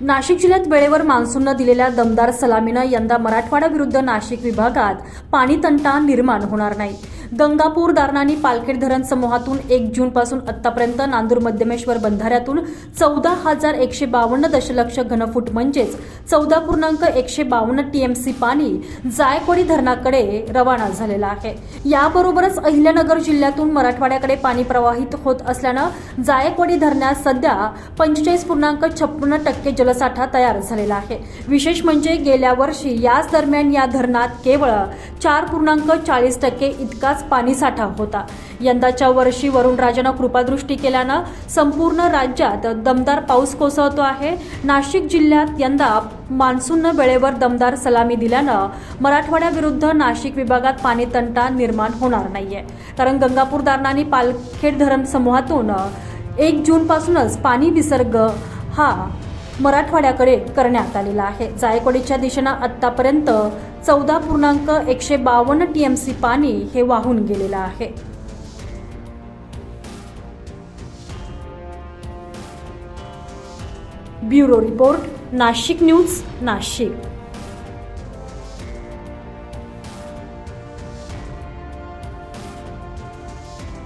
नाशिक जिल्ह्यात वेळेवर मान्सूननं दिलेल्या दमदार सलामीनं यंदा मराठवाडा विरुद्ध नाशिक विभागात पाणीतंटा निर्माण होणार नाही. गंगापूर दारणानी पालखेड धरण समूहातून एक जून पासून आतापर्यंत नांदूर मध्यमेश्वर बंधाऱ्यातून चौदा हजार एकशे बावन्न दशलक्ष घनफूट म्हणजेच चौदा पूर्णांक एकशे बावन्न टीएमसी पाणी जायकवाडी धरणाकडे रवाना झालेलं आहे. याबरोबरच अहिल्यानगर जिल्ह्यातून मराठवाड्याकडे पाणी प्रवाहित होत असल्यानं जायकवाडी धरणात सध्या पंचेचाळीस पूर्णांक छप्पन्न टक्के जलसाठा तयार झालेला आहे. विशेष म्हणजे गेल्या वर्षी याच दरम्यान या धरणात केवळ चार पूर्णांक चाळीस टक्के इतकाच पाणीसाठा होता. यंदाच्या वर्षी वरुणराजानं कृपादृष्टी केल्यानं संपूर्ण राज्यात दमदार पाऊस कोसळतो आहे. नाशिक जिल्ह्यात यंदा मान्सूननं वेळेवर दमदार सलामी दिल्यानं मराठवाड्याविरुद्ध नाशिक विभागात पाणी तंटा निर्माण होणार नाहीये. कारण गंगापूर दारणानी पालखेड धरण समूहातून एक जूनपासूनच पाणी विसर्ग हा मराठवाड्याकडे करण्यात आलेला आहे. जायकवाडीच्या दिशेनं आत्तापर्यंत चौदा पूर्णांक एकशे बावन्न टीएमसी पाणी हे वाहून गेलेलं आहे. Bureau report Nashik news Nashik.